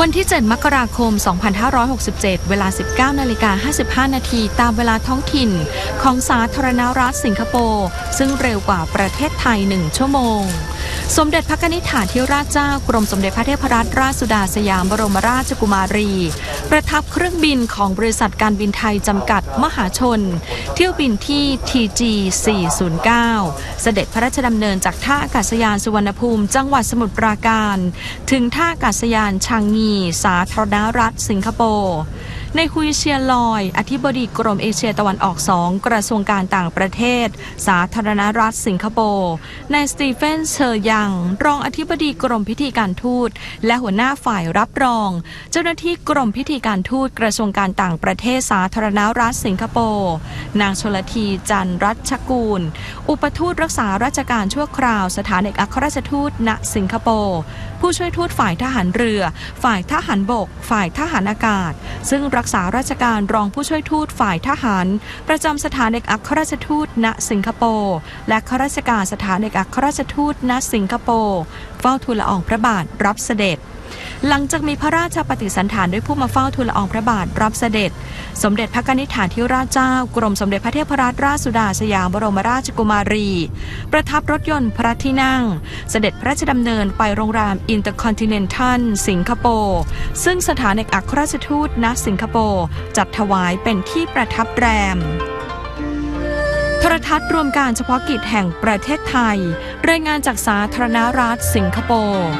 วันที่ 7 มกราคม 2567 เวลา 19นาฬิกา55 นาทีตามเวลาท้องถิ่น ของสาธารณรัฐสิงคโปร์ ซึ่งเร็วกว่าประเทศไทย 1 ชั่วโมง สมเด็จพระนิษฐาธิราชเจ้ากรมสมเด็จพระเทพรัตนราชสุดาสยามบรมราชกุมารี ประทับเครื่องบินของบริษัทการบินไทยจำกัดมหาชน เที่ยวบินที่ TG 409 เสด็จพระราชดำเนินจากท่าอากาศยานสุวรรณภูมิ จังหวัดสมุทรปราการ ถึงท่าอากาศยานชางงี สาธารณรัฐสิงคโปร์ ในฮุยเชียลอย อธิบดีกรมเอเชียตะวันออกสองกระทรวงการต่างประเทศ สาธารณรัฐสิงคโปร์นายสตีเฟนเชอร์ยัง รองอธิบดีกรมพิธีการทูต และหัวหน้าฝ่ายรับรอง เจ้าหน้าที่กรมพิธีการทูตกระทรวงการต่างประเทศสาธารณรัฐสิงคโปร์นางชลทีจันร์รัชกูล อุปทูตรักษาราชการชั่วคราวสถานเอกอัครราชทูตณสิงคโปร์ผู้ช่วยทูตฝ่ายทหารเรือ ฝ่ายทหารบก ฝ่ายทหารอากาศ ซึ่งรักษาราชการรองผู้ช่วยทูตฝ่ายทหาร ประจำสถานเอกอัครราชทูตณสิงคโปร์และข้าราชการสถานเอกอัครราชทูตณสิงคโปร์เฝ้าทูลละอองพระบาทรับเสด็จ หลังจากมีพระราชปฏิสันถานด้วยผู้มาเฝ้าทูลละอองพระบาทรับเสด็จ สมเด็จพระกนิษฐาธิราชเจ้า กรมสมเด็จพระเทพรัตนราชสุดาสยามบรมราชกุมารี ประทับรถยนต์พระที่นั่ง เสด็จพระราชดำเนินไปโรงแรมอินเตอร์คอนติเนนทัลสิงคโปร์ซึ่งสถานเอกอัครราชทูตณสิงคโปร์จัดถวายเป็นที่ประทับแรมโทรทัศน์รวมการเฉพาะกิจแห่งประเทศไทย รายงานจากสาธารณรัฐสิงคโปร์